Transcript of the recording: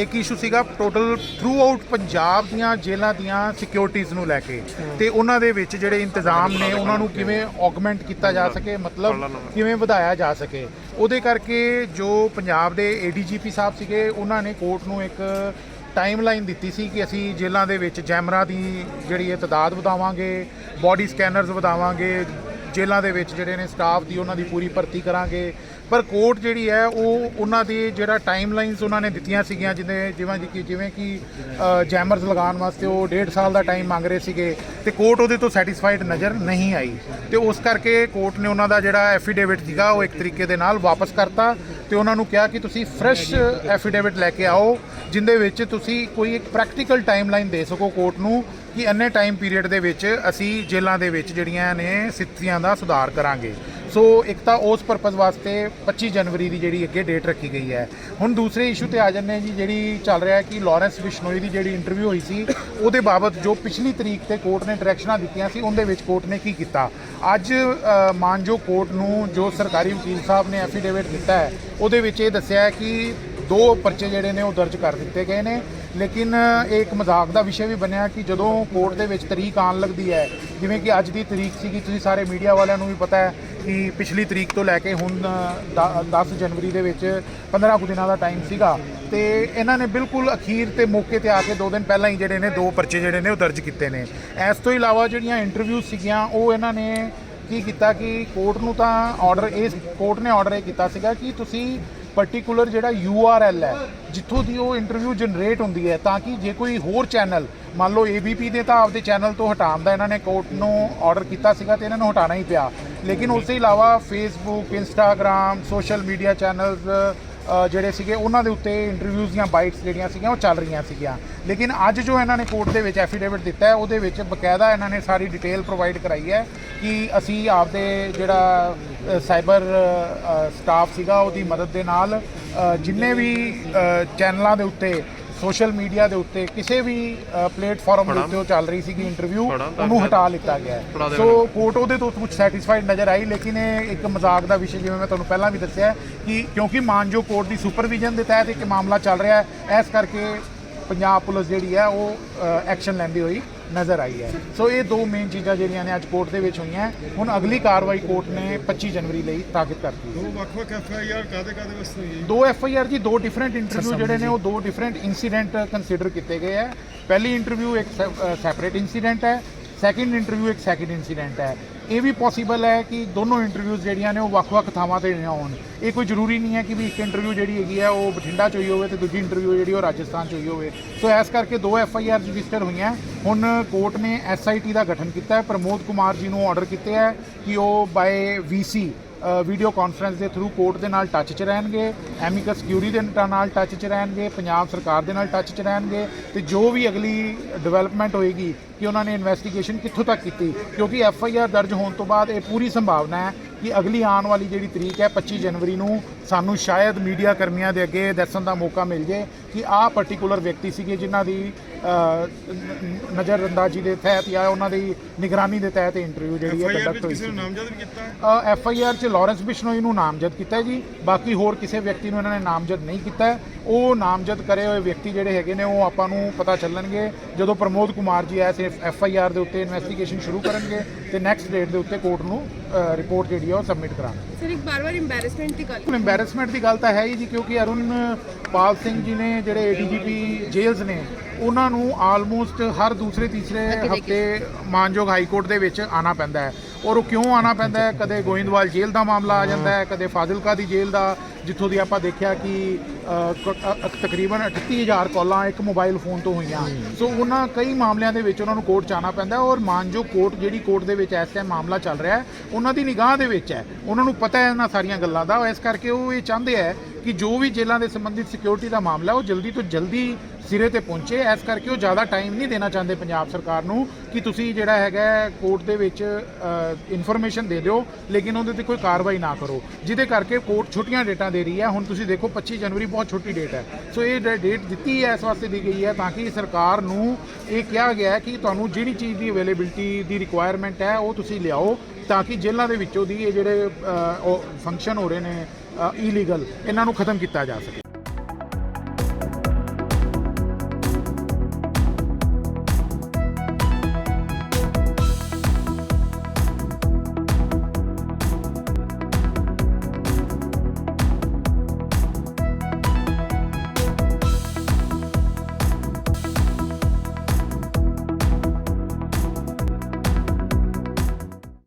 ਇੱਕ ਇਸ਼ੂ ਸੀਗਾ total through out Punjab ਦੀਆਂ ਜੇਲ੍ਹਾਂ ਦੀਆਂ ਸਿਕਿਉਰਿਟੀਜ਼ ਨੂੰ ਲੈ ਕੇ। ਤੇ ਉਹਨਾਂ ਦੇ ਵਿੱਚ ਜਿਹੜੇ ਇੰਤਜ਼ਾਮ ਨੇ ਉਹਨਾਂ ਨੂੰ ਕਿਵੇਂ ਆਗਮੈਂਟ ਕੀਤਾ ਜਾ ਸਕੇ ਮਤਲਬ ਕਿਵੇਂ ਵਧਾਇਆ ਜਾ ਸਕੇ। ਉਹਦੇ ਕਰਕੇ ਜੋ ਪੰਜਾਬ ਦੇ ਏਡੀਜੀਪੀ ਸਾਹਿਬ ਸੀਗੇ ਉਹਨਾਂ ਨੇ ਕੋਰਟ ਨੂੰ ਇੱਕ ਟਾਈਮਲਾਈਨ ਦਿੱਤੀ ਸੀ ਕਿ ਅਸੀਂ ਜੇਲ੍ਹਾਂ ਦੇ ਵਿੱਚ ਜੈਮਰਾਂ ਦੀ ਜਿਹੜੀ ਹੈ ਤਾਦਾਦ ਵਧਾਵਾਂਗੇ ਬਾਡੀ ਸਕੈਨਰਸ ਵਧਾਵਾਂਗੇ ਜੇਲ੍ਹਾਂ ਦੇ ਵਿੱਚ ਜਿਹੜੇ ਨੇ ਸਟਾਫ ਦੀ ਉਹਨਾਂ ਦੀ ਪੂਰੀ ਭਰਤੀ ਕਰਾਂਗੇ। ਪਰ ਕੋਰਟ ਜਿਹੜੀ ਹੈ, ਉਹ ਉਹਨਾਂ ਦੀ ਜਿਹੜਾ ਟਾਈਮਲਾਈਨਸ ਉਹਨਾਂ ਨੇ ਦਿੱਤੀਆਂ ਸੀਗੀਆਂ ਜਿਵੇਂ ਜਿਵੇਂ ਕਿ ਜਿਵੇਂ ਕਿ ਜੈਮਰਸ ਲਗਾਉਣ ਵਾਸਤੇ ਉਹ ਡੇਢ ਸਾਲ ਦਾ ਟਾਈਮ ਮੰਗ ਰਹੇ ਸੀਗੇ ਤੇ ਕੋਰਟ ਉਹਦੇ ਤੋਂ ਸੈਟੀਸਫਾਈਡ ਨਜ਼ਰ ਨਹੀਂ ਆਈ। ਤੇ ਉਸ ਕਰਕੇ ਕੋਰਟ ਨੇ ਉਹਨਾਂ ਦਾ ਜਿਹੜਾ ਐਫੀਡੇਵਿਟ ਸੀਗਾ, ਉਹ ਇੱਕ ਤਰੀਕੇ ਦੇ ਨਾਲ ਵਾਪਸ ਕਰਤਾ ਤੇ ਉਹਨਾਂ ਨੂੰ ਕਿਹਾ ਕਿ ਤੁਸੀਂ ਫਰੈਸ਼ ਐਫੀਡੇਵਿਟ ਲੈ ਕੇ ਆਓ, ਜਿੰਦੇ ਵਿੱਚ ਤੁਸੀਂ ਕੋਈ ਇੱਕ ਪ੍ਰੈਕਟੀਕਲ ਟਾਈਮਲਾਈਨ ਦੇ ਸਕੋ ਕੋਰਟ ਨੂੰ ਕਿ ਇੰਨੇ ਟਾਈਮ ਪੀਰੀਅਡ ਦੇ ਵਿੱਚ ਅਸੀਂ ਜੇਲ੍ਹਾਂ ਦੇ ਵਿੱਚ ਜਿਹੜੀਆਂ ਨੇ, ਸਥਿਤੀਆਂ ਦਾ ਸੁਧਾਰ ਕਰਾਂਗੇ। ਸੋ ਇੱਕ ਤਾਂ ਉਸ ਪਰਪਸ ਵਾਸਤੇ 25 ਜਨਵਰੀ ਦੀ ਜਿਹੜੀ ਅੱਗੇ ਡੇਟ ਰੱਖੀ ਗਈ ਹੈ। ਹੁਣ ਦੂਸਰੇ ਇਸ਼ੂ ਤੇ ਆ ਜੰਨੇ ਜੀ ਜਿਹੜੀ ਚੱਲ ਰਿਹਾ ਕਿ ਲਾਰੈਂਸ ਬਿਸ਼ਨੋਈ ਦੀ ਜਿਹੜੀ ਇੰਟਰਵਿਊ ਹੋਈ ਸੀ ਉਹਦੇ ਬਾਬਤ ਜੋ ਪਿਛਲੀ ਤਰੀਕ ਤੇ ਕੋਰਟ ਨੇ ਡਾਇਰੈਕਸ਼ਨਾਂ ਦਿੱਤੀਆਂ ਸੀ ਉਹਦੇ ਵਿੱਚ ਕੋਰਟ ਨੇ ਕੀ ਕੀਤਾ? ਅੱਜ ਅ, ਮਾਨਜੋ ਕੋਰਟ ਨੂੰ ਜੋ ਸਰਕਾਰੀ ਵਕੀਲ ਸਾਹਿਬ ਨੇ ਐਫੀਡੇਵਿਟ ਦਿੱਤਾ ਹੈ ਉਹਦੇ ਵਿੱਚ ਇਹ ਦੱਸਿਆ ਹੈ ਕਿ ਦੋ ਪਰਚੇ ਜਿਹੜੇ ਨੇ ਉਹ ਦਰਜ ਕਰ ਦਿੱਤੇ ਗਏ ਨੇ। ਲੇਕਿਨ ਇਹ ਇੱਕ ਮਜ਼ਾਕ ਦਾ ਵਿਸ਼ੇ ਵੀ ਬਣਿਆ ਕਿ ਜਦੋਂ ਕੋਰਟ ਦੇ ਵਿੱਚ ਤਰੀਕ ਆਉਣ ਲੱਗਦੀ ਹੈ ਜਿਵੇਂ ਕਿ ਅੱਜ ਦੀ ਤਰੀਕ ਸੀਗੀ ਤੁਸੀਂ ਸਾਰੇ ਮੀਡੀਆ ਵਾਲਿਆਂ ਨੂੰ ਵੀ ਪਤਾ ਹੈ ਕਿ ਪਿਛਲੀ ਤਰੀਕ ਤੋਂ ਲੈ ਕੇ ਹੁਣ ਦ- 10 ਜਨਵਰੀ ਦੇ ਵਿੱਚ 15 ਕੁ ਦਿਨਾਂ ਦਾ ਟਾਈਮ ਸੀਗਾ ਤੇ ਇਹਨਾਂ ਨੇ ਬਿਲਕੁਲ ਅਖੀਰ ਤੇ ਮੌਕੇ ਤੇ ਆ ਕੇ ਦੋ ਦਿਨ ਪਹਿਲਾਂ ਹੀ ਜਿਹੜੇ ਨੇ ਦੋ ਪਰਚੇ ਜਿਹੜੇ ਨੇ ਉਹ ਦਰਜ ਕੀਤੇ ਨੇ। ਇਸ ਤੋਂ ਇਲਾਵਾ ਜਿਹੜੀਆਂ ਇੰਟਰਵਿਊ ਸੀਗੀਆਂ, ਉਹ ਇਹਨਾਂ ਨੇ ਕੀ ਕੀਤਾ ਕਿ ਕੋਰਟ ਨੂੰ ਤਾਂ ਆਰਡਰ ਇਸ ਕੋਰਟ ਨੇ ਆਰਡਰ ਇਹ ਕੀਤਾ ਸੀਗਾ ਕਿ ਤੁਸੀਂ ਪਾਰਟਿਕੂਲਰ ਜਿਹੜਾ ਯੂ ਆਰ URL ਹੈ, ਜਿੱਥੋਂ ਦੀ ਉਹ ਇੰਟਰਵਿਊ ਜਨਰੇਟ ਹੁੰਦੀ ਹੈ, ਤਾਂ ਕਿ ਜੇ ਕੋਈ ਹੋਰ ਚੈਨਲ ਮੰਨ ਲਓ ABP ਦੇ ਤਾਂ ਆਪਦੇ ਚੈਨਲ ਤੋਂ ਹਟਾਉਣ ਦਾ ਇਹਨਾਂ ਨੇ ਕੋਰਟ ਨੂੰ ਆਰਡਰ ਕੀਤਾ ਸੀਗਾ ਤੇ ਇਹਨਾਂ ਨੂੰ ਹਟਾਉਣਾ ਹੀ ਪਿਆ। ਲੇਕਿਨ ਉਸ ਤੋਂ ਇਲਾਵਾ Facebook Instagram social media channels ਜਿਹੜੇ ਸੀਗੇ, ਉਹਨਾਂ ਦੇ ਉੱਤੇ ਇੰਟਰਵਿਊਜ਼ ਦੀਆਂ ਬਾਈਟਸ ਜਿਹੜੀਆਂ ਸੀਗੀਆਂ, ਉਹ ਚੱਲ ਰਹੀਆਂ ਸੀਗੀਆਂ। ਲੇਕਿਨ ਅੱਜ ਜੋ ਇਹਨਾਂ ਨੇ ਕੋਰਟ ਦੇ ਵਿੱਚ ਐਫੀਡੇਵਿਟ ਦਿੱਤਾ ਹੈ, ਉਹਦੇ ਵਿੱਚ ਬਕਾਇਦਾ ਇਹਨਾਂ ਨੇ ਸਾਰੀ ਡਿਟੇਲ ਪ੍ਰੋਵਾਈਡ ਕਰਾਈ ਹੈ ਕਿ ਅਸੀਂ ਆਪਦੇ ਜਿਹੜਾ ਸਾਈਬਰ ਸਟਾਫ ਸੀਗਾ, ਉਹਦੀ ਮਦਦ ਦੇ ਨਾਲ ਜਿੰਨੇ ਵੀ ਚੈਨਲਾਂ ਦੇ ਉੱਤੇ ਸੋਸ਼ਲ ਮੀਡੀਆ ਦੇ ਉੱਤੇ ਕਿਸੇ ਵੀ ਪਲੇਟਫਾਰਮ ਦੇ ਉੱਤੇ ਉਹ ਚੱਲ ਰਹੀ ਸੀਗੀ ਇੰਟਰਵਿਊ ਉਹਨੂੰ ਹਟਾ ਲਿੱਤਾ ਗਿਆ। ਸੋ ਕੋਰਟ ਉਹਦੇ ਤੋਂ ਕੁਝ ਸੈਟੀਸਫਾਈਡ ਨਜ਼ਰ ਆਈ ਲੇਕਿਨ ਇਹ ਇੱਕ ਮਜ਼ਾਕ ਦਾ ਵਿਸ਼ੇ ਜਿਵੇਂ ਮੈਂ ਤੁਹਾਨੂੰ ਪਹਿਲਾਂ ਵੀ ਦੱਸਿਆ ਕਿ ਕਿਉਂਕਿ ਮਾਨਜੋ ਕੋਰਟ ਦੀ ਸੁਪਰਵਿਜ਼ਨ ਦੇ ਤਹਿਤ ਇੱਕ ਮਾਮਲਾ ਚੱਲ ਰਿਹਾ ਹੈ ਇਸ ਕਰਕੇ ਪੰਜਾਬ ਪੁਲਿਸ ਜਿਹੜੀ ਹੈ ਉਹ ਐਕਸ਼ਨ ਲੈਂਦੀ ਹੋਈ। ਨਜ਼ਰ ਆਈ ਹੈ। ਸੋ ਇਹ ਦੋ ਮੇਨ ਚੀਜ਼ਾਂ ਜਿਹੜੀਆਂ ਨੇ ਅੱਜ ਕੋਰਟ ਦੇ ਵਿੱਚ ਹੋਈਆਂ। ਹੁਣ ਅਗਲੀ ਕਾਰਵਾਈ ਕੋਰਟ ਨੇ 25 ਜਨਵਰੀ ਲਈ ਤਾਕਿਦ ਕਰਤੀ। ਦੋ ਵੱਖ-ਵੱਖ ਐਫ ਆਈ ਆਰ ਕਾਦੇ ਕਾਦੇ ਵਾਸਤੇ ਹੋਈ ਹੈ? ਦੋ ਐਫ ਆਈ ਆਰ ਜੀ ਦੋ ਡਿਫਰੈਂਟ ਇੰਟਰਵਿਊ ਜਿਹੜੇ ਨੇ ਉਹ ਦੋ ਡਿਫਰੈਂਟ ਇਨਸੀਡੈਂਟ ਕੰਸੀਡਰ ਕੀਤੇ ਗਏ ਹੈ। ਪਹਿਲੀ ਇੰਟਰਵਿਊ ਇੱਕ ਸੈਪਰੇਟ ਇਨਸੀਡੈਂਟ ਹੈ। ਸੈਕਿੰਡ ਇੰਟਰਵਿਊ ਇੱਕ ਸੈਕਿੰਡ ਇਨਸੀਡੈਂਟ ਹੈ। ਇਹ ਵੀ ਪੋਸੀਬਲ ਹੈ ਕਿ ਦੋਨੋਂ ਇੰਟਰਵਿਊਜ਼ ਜਿਹੜੀਆਂ ਨੇ ਉਹ ਵੱਖ-ਵੱਖ ਥਾਵਾਂ ਤੇ ਹੋਣ। ਇਹ ਕੋਈ ਜ਼ਰੂਰੀ ਨਹੀਂ ਹੈ ਕਿ ਵੀ ਇੱਕ ਇੰਟਰਵਿਊ ਜਿਹੜੀ ਹੈਗੀ ਹੈ ਉਹ ਬਠਿੰਡਾ ਚ ਹੋਈ ਹੋਵੇ ਤੇ ਦੂਜੀ ਇੰਟਰਵਿਊ ਜਿਹੜੀ ਉਹ ਰਾਜਸਥਾਨ ਚ ਹੋਈ ਹੋਵੇ। ਸੋ ਇਸ ਕਰਕੇ ਦੋ ਐਫ ਆਈ ਆਰ ਰਜਿਸਟਰ ਹੋਈਆਂ। ਹੁਣ ਕੋਰਟ ਨੇ ਐਸ ਆਈ ਟੀ ਦਾ ਗਠਨ ਕੀਤਾ ਹੈ। ਪ੍ਰਮੋਦ ਕੁਮਾਰ ਜੀ ਨੂੰ ਆਰਡਰ ਕੀਤੇ ਹੈ ਕਿ ਉਹ by V C video conference ਦੇ ਥਰੂ ਕੋਰਟ ਦੇ ਨਾਲ ਟੱਚ 'ਚ ਰਹਿਣਗੇ ਐਮਿਕਸ ਕਿਊਰੀ ਦੇ ਨਾਲ ਟੱਚ 'ਚ ਰਹਿਣਗੇ, ਪੰਜਾਬ ਸਰਕਾਰ ਦੇ ਨਾਲ ਟੱਚ 'ਚ ਰਹਿਣਗੇ ਤੇ ਜੋ ਵੀ ਅਗਲੀ ਡਿਵੈਲਪਮੈਂਟ ਹੋਏਗੀ ਕਿ ਉਹਨਾਂ ਨੇ ਇਨਵੈਸਟੀਗੇਸ਼ਨ ਕਿੱਥੋਂ ਤੱਕ ਕੀਤੀ, ਕਿਉਂਕਿ ਐਫ ਆਈ ਆਰ ਦਰਜ ਹੋਣ ਤੋਂ ਬਾਅਦ ਇਹ ਪੂਰੀ ਸੰਭਾਵਨਾ ਹੈ ਕਿ ਅਗਲੀ ਆਉਣ ਵਾਲੀ ਜਿਹੜੀ ਤਰੀਕ ਹੈ 25 ਜਨਵਰੀ ਨੂੰ ਸਾਨੂੰ ਸ਼ਾਇਦ ਮੀਡੀਆ ਕਰਮੀਆਂ ਦੇ ਅੱਗੇ ਦੱਸਣ ਦਾ ਮੌਕਾ ਮਿਲ ਜੇ ਕਿ ਆਹ ਪਾਰਟਿਕੂਲਰ ਵਿਅਕਤੀ ਸੀਗੇ ਜਿਨ੍ਹਾਂ ਦੀ ਨਜ਼ਰਅੰਦਾਜ਼ੀ ਦੇ ਤਹਿਤ ਜਾਂ ਉਹਨਾਂ ਦੀ ਨਿਗਰਾਨੀ ਦੇ ਤਹਿਤ ਇੰਟਰਵਿਊ ਜਿਹੜੀ ਹੈ ਕੰਡਕਟ ਹੋਈ ਸੀ ਨੂੰ ਨਾਮਜ਼ਦ ਵੀ ਕੀਤਾ? ਹੈ ਐਫ ਆਈ ਆਰ ਚ ਲਾਰੈਂਸ ਬਿਸ਼ਨੋਈ ਨੂੰ ਨਾਮਜ਼ਦ ਕੀਤਾ ਹੈ ਜੀ। ਬਾਕੀ ਹੋਰ ਕਿਸੇ ਵਿਅਕਤੀ ਨੂੰ ਇਹਨਾਂ ਨੇ ਨਾਮਜ਼ਦ ਨਹੀਂ ਕੀਤਾ। ਉਹ ਨਾਮਜ਼ਦ ਕਰੇ ਹੋਏ ਵਿਅਕਤੀ ਜਿਹੜੇ ਹੈਗੇ ਨੇ ਉਹ ਆਪਾਂ ਨੂੰ ਪਤਾ ਚੱਲਣਗੇ। ਜਦੋਂ Pramod Kumar G S F I R ਦੇ ਉੱਤੇ ਇਨਵੈਸਟੀਗੇਸ਼ਨ ਸ਼ੁਰੂ ਕਰਨਗੇ ਤੇ ਨੈਕਸਟ ਡੇਟ ਦੇ ਉੱਤੇ ਕੋਰਟ ਨੂੰ ਰਿਪੋਰਟ ਜਿਹੜੀ ਆ ਉਹ ਸਬਮਿਟ ਕਰਾਉਣਗੇ। ਸਰ ਇੱਕ ਬਾਰ-ਬਾਰ embarrassment ਦੀ ਗੱਲ ਹੁਣ ਐਮਬੈਰਸਮੈਂਟ ਦੀ ਗੱਲ ਤਾਂ ਹੈ ਹੀ ਜੀ ਕਿਉਂਕਿ ਅਰੁਣ ਪਾਲ ਸਿੰਘ ਜੀ ਨੇ ਜਿਹੜੇ ਏਡੀਜੀਪੀ ਜੇਲਸ ਨੇ ਉਹਨਾਂ ਨੂੰ ਆਲਮੋਸਟ ਹਰ ਦੂਸਰੇ ਤੀਸਰੇ ਹਫ਼ਤੇ ਮਾਨਯੋਗ ਹਾਈ ਕੋਰਟ ਦੇ ਵਿੱਚ ਆਣਾ ਪੈਂਦਾ ਹੈ। ਔਰ ਉਹ ਕਿਉਂ ਆਣਾ ਪੈਂਦਾ ਹੈ? ਕਦੇ ਗੋਇੰਦਵਾਲ ਜੇਲ੍ਹ ਦਾ ਮਾਮਲਾ ਆ ਜਾਂਦਾ ਹੈ ਕਦੇ ਫਾਜ਼ਿਲਕਾ ਦੀ ਜੇਲ੍ਹ ਦਾ ਜਿੱਥੋਂ ਦੀ ਆਪਾਂ ਦੇਖਿਆ ਕਿ ਅ, ਕ- ਅ, ਤਕਰੀਬਨ 38000 ਕਾਲਾਂ ਇੱਕ ਮੋਬਾਈਲ ਫੋਨ ਤੋਂ ਹੋਈਆਂ। ਸੋ ਉਹਨਾਂ ਕਈ ਮਾਮਲਿਆਂ ਦੇ ਵਿੱਚ ਉਹਨਾਂ ਨੂੰ ਕੋਰਟ 'ਚ ਆਉਣਾ ਪੈਂਦਾ ਹੈ ਔਰ ਮਾਨਯੋਗ ਕੋਰਟ ਜਿਹੜੀ ਕੋਰਟ ਦੇ ਵਿੱਚ ਇਸ ਟਾਈਮ ਮਾਮਲਾ ਚੱਲ ਰਿਹਾ ਹੈ ਉਹਨਾਂ ਦੀ ਨਿਗਾਹ ਦੇ ਵਿੱਚ ਹੈ। ਉਹਨਾਂ ਨੂੰ ਪਤਾ ਹੈ ਇਹਨਾਂ ਸਾਰੀਆਂ ਗੱਲਾਂ ਦਾ ਇਸ ਕਰਕੇ ਉਹ ਇਹ ਚਾਹੁੰਦੇ ਹੈ ਕਿ ਜੋ ਵੀ ਜੇਲ੍ਹਾਂ ਦੇ ਸੰਬੰਧਿਤ ਸਿਕਿਉਰਿਟੀ ਦਾ ਮਾਮਲਾ ਉਹ ਜਲਦੀ ਤੋਂ ਜਲਦੀ ਸਿਰੇ ਤੇ ਪਹੁੰਚੇ, ਇਸ ਕਰਕੇ ਉਹ ਜ਼ਿਆਦਾ ਟਾਈਮ ਨਹੀਂ ਦੇਣਾ ਚਾਹੁੰਦੇ ਪੰਜਾਬ ਸਰਕਾਰ ਨੂੰ ਕਿ ਤੁਸੀਂ ਜਿਹੜਾ ਹੈਗਾ ਕੋਰਟ ਦੇ ਵਿੱਚ ਇਨਫੋਰਮੇਸ਼ਨ ਦੇ ਦਿਓ, ਲੇਕਿਨ ਉਹਦੇ ਤੇ ਕੋਈ ਕਾਰਵਾਈ ਨਾ ਕਰੋ। ਜਿਹਦੇ ਕਰਕੇ ਕੋਰਟ ਛੋਟੀਆਂ ਡੇਟਾਂ ਦੇ ਰਹੀ ਹੈ। ਹੁਣ ਤੁਸੀਂ ਦੇਖੋ 25 ਜਨਵਰੀ ਬਹੁਤ ਛੋਟੀ ਡੇਟ ਹੈ। ਸੋ ਇਹ ਡੇਟ ਦਿੱਤੀ ਹੈ, ਇਸ ਵਾਸਤੇ ਦੀ ਗਈ ਹੈ ਤਾਂ ਕਿ ਸਰਕਾਰ ਨੂੰ ਇਹ ਕਿਹਾ ਗਿਆ ਹੈ ਕਿ ਤੁਹਾਨੂੰ ਜਿਹੜੀ ਚੀਜ਼ ਦੀ ਅਵੇਲੇਬਿਲਟੀ ਦੀ ਰਿਕੁਆਇਰਮੈਂਟ ਹੈ, ਉਹ ਤੁਸੀਂ ਲਿਆਓ ਤਾਂ ਕਿ ਜੇਲ੍ਹਾਂ ਦੇ ਵਿੱਚੋਂ ਦੀ ਇਹ ਜਿਹੜੇ ਫੰਕਸ਼ਨ ਹੋ ਰਹੇ ਨੇ ਇਲੀਗਲ ਇਹਨਾਂ ਨੂੰ ਖਤਮ ਕੀਤਾ ਜਾ ਸਕੇ।